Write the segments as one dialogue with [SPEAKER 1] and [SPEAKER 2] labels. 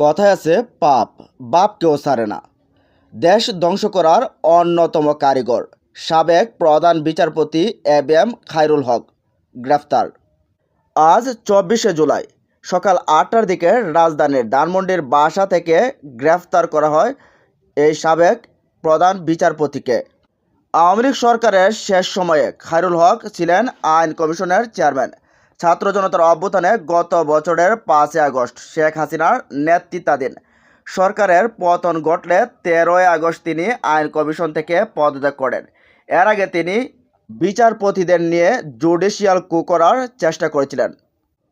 [SPEAKER 1] কথায় আছে, পাপ বাপ কেউ সারে না। দেশ ধ্বংস করার অন্যতম কারিগর, সাবেক প্রধান বিচারপতি A B M Khairul Haque, গ্রেফতার। আজ চব্বিশে জুলাই, সকাল আটটার দিকে রাজধানীর ধানমন্ডির বাসা থেকে গ্রেফতার করা হয় এই সাবেক প্রধান বিচারপতিকে। আওয়ামী সরকারের শেষ সময়ে খায়রুল হক ছিলেন আইন কমিশনের চেয়ারম্যান। ছাত্র জনতার অভ্যুত্থানে গত বছরের পাঁচই আগস্ট শেখ হাসিনার নেতৃত্বাধীন সরকারের পতন ঘটলে তেরোই আগস্ট তিনি আইন কমিশন থেকে পদত্যাগ করেন। এর আগে তিনি বিচারপতিদের নিয়ে জুডিশিয়াল কু করার চেষ্টা করেছিলেন।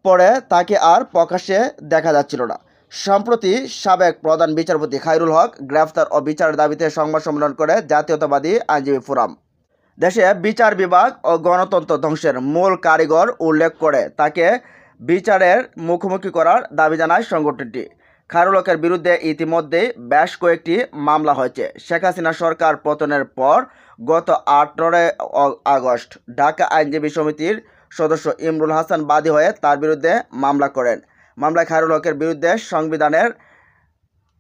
[SPEAKER 1] পরে তাকে আর প্রকাশ্যে দেখা যাচ্ছিল না। সম্প্রতি সাবেক প্রধান বিচারপতি খায়রুল হক গ্রেফতার ও বিচারের দাবিতে সংবাদ সম্মেলন করে জাতীয়তাবাদী আইনজীবী ফোরাম। দেশে বিচার বিভাগ ও গণতন্ত্র ধ্বংসের মূল কারিগর উল্লেখ করে তাকে বিচারের মুখোমুখি করার দাবি জানায় সংগঠনটি। খায়রুল হকের বিরুদ্ধে ইতিমধ্যেই বেশ কয়েকটি মামলা হয়েছে। শেখ হাসিনা সরকার পতনের পর গত আঠারোই আগস্ট ঢাকা আইনজীবী সমিতির সদস্য ইমরুল হাসান বাদী হয়ে তার বিরুদ্ধে মামলা করেন। মামলায় খায়রুল হকের বিরুদ্ধে সংবিধানের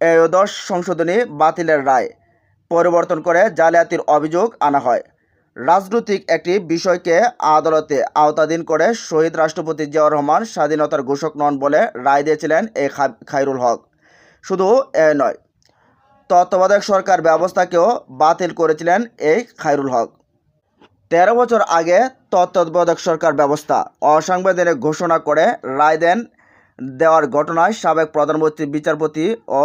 [SPEAKER 1] এদশ সংশোধনী বাতিলের রায় পরিবর্তন করে জালিয়াতির অভিযোগ আনা হয়। রাজনৈতিক একটি বিষয়কে আদালতে আওতাধীন করে শহীদ রাষ্ট্রপতি জিয়াউর রহমান স্বাধীনতার ঘোষক নন বলে রায় দিয়েছিলেন এই খাইরুল হক। শুধু এ নয়, তত্ত্বাবধায়ক সরকার ব্যবস্থাকেও বাতিল করেছিলেন এই খাইরুল হক। তেরো বছর আগে তত্ত্বাবধায়ক সরকার ব্যবস্থা অসাংবিধানিক ঘোষণা করে রায় দেন দেওয়ার ঘটনায় সাবেক প্রধানমন্ত্রী, বিচারপতি ও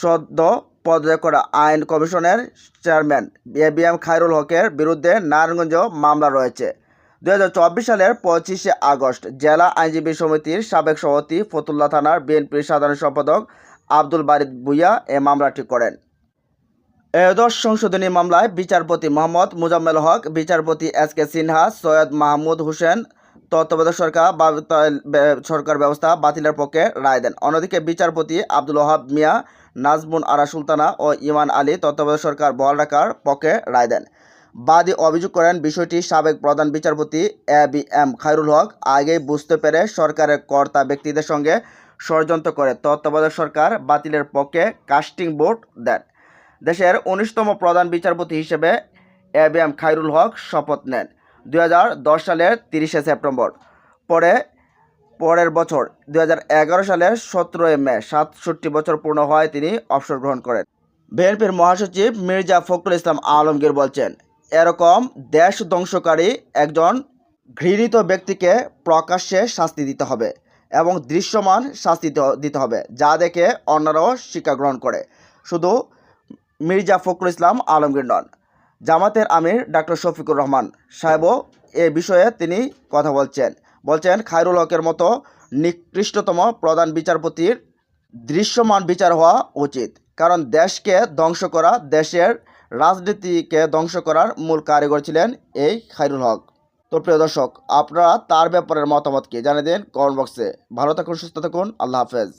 [SPEAKER 1] সদ্য পদত্যাগ করা আইন কমিশনের চেয়ারম্যান বি এম খায়রুল হকের বিরুদ্ধে নারায়ণগঞ্জ মামলা রয়েছে। দুই হাজার চব্বিশ সালের পঁচিশে আগস্ট জেলা আইনজীবী সমিতির সাবেক সভাপতি ফতুল্লা থানার বিএনপির সাধারণ সম্পাদক আব্দুল বারিদ ভুইয়া এ মামলাটি করেন। এদশ সংশোধনী মামলায় বিচারপতি মোহাম্মদ মুজাম্মেল হক, বিচারপতি এস কে সিনহা, সৈয়দ মাহমুদ হোসেন, তত্ত্বাবধায়ক সরকার বা- সরকার ব্যবস্থা বাতিলের পক্ষে রায় দেন। অন্যদিকে বিচারপতি আব্দুল ওহাব মিয়া নাজমুন আরা সুলতানা ও ইমান আলী তত্ত্বাবধায়ক সরকার বহাল রাখার পক্ষে রায় দেন। বাদী অভিযোগ করেন বিষয়টি সাবেক প্রধান বিচারপতি A B M Khairul Haque আগেই বুঝতে পেরে সরকারের কর্তা ব্যক্তিদের সঙ্গে ষড়যন্ত্র করে তত্ত্বাবধায়ক সরকার বাতিলের পক্ষে কাস্টিং বোর্ড দেন। দেশের উনিশতম প্রধান বিচারপতি হিসেবে A B M Khairul Haque শপথ নেন। দু হাজার দশ সালের তিরিশে সেপ্টেম্বর। পরে পরের বছর দু হাজার এগারো সালের সতেরোই মে, সাতষট্টি বছর পূর্ণ হয় তিনি অবসর গ্রহণ করেন। বিএনপির মহাসচিব মির্জা ফখরুল ইসলাম আলমগীর বলছেন, এরকম দেশ ধ্বংসকারী একজন ঘৃণিত ব্যক্তিকে প্রকাশ্যে শাস্তি দিতে হবে এবং দৃশ্যমান শাস্তি দিতে- দিতে হবে, যা দেখে অন্যরাও শিক্ষা গ্রহণ করে। শুধু মির্জা ফখরুল ইসলাম আলমগীর নন, জামাতের আমির ডাক্তার শফিকুর রহমান সাহেবও এ বিষয়ে তিনি কথা বলছেন। বলছেন, খায়রুল হকের মতো নিকৃষ্টতম প্রধান বিচারপতির দৃশ্যমান বিচার হওয়া উচিত। কারণ দেশকে ধ্বংস করা, দেশের রাজনীতিকে ধ্বংস করার মূল কারিগর ছিলেন এই খায়রুল হক। তো প্রিয় দর্শক, আপনারা তার ব্যাপারের মতামত কি? জানিয়ে দিন কমেন্ট বক্সে। ভালো থাকুন, সুস্থ থাকুন, আল্লাহ হাফেজ।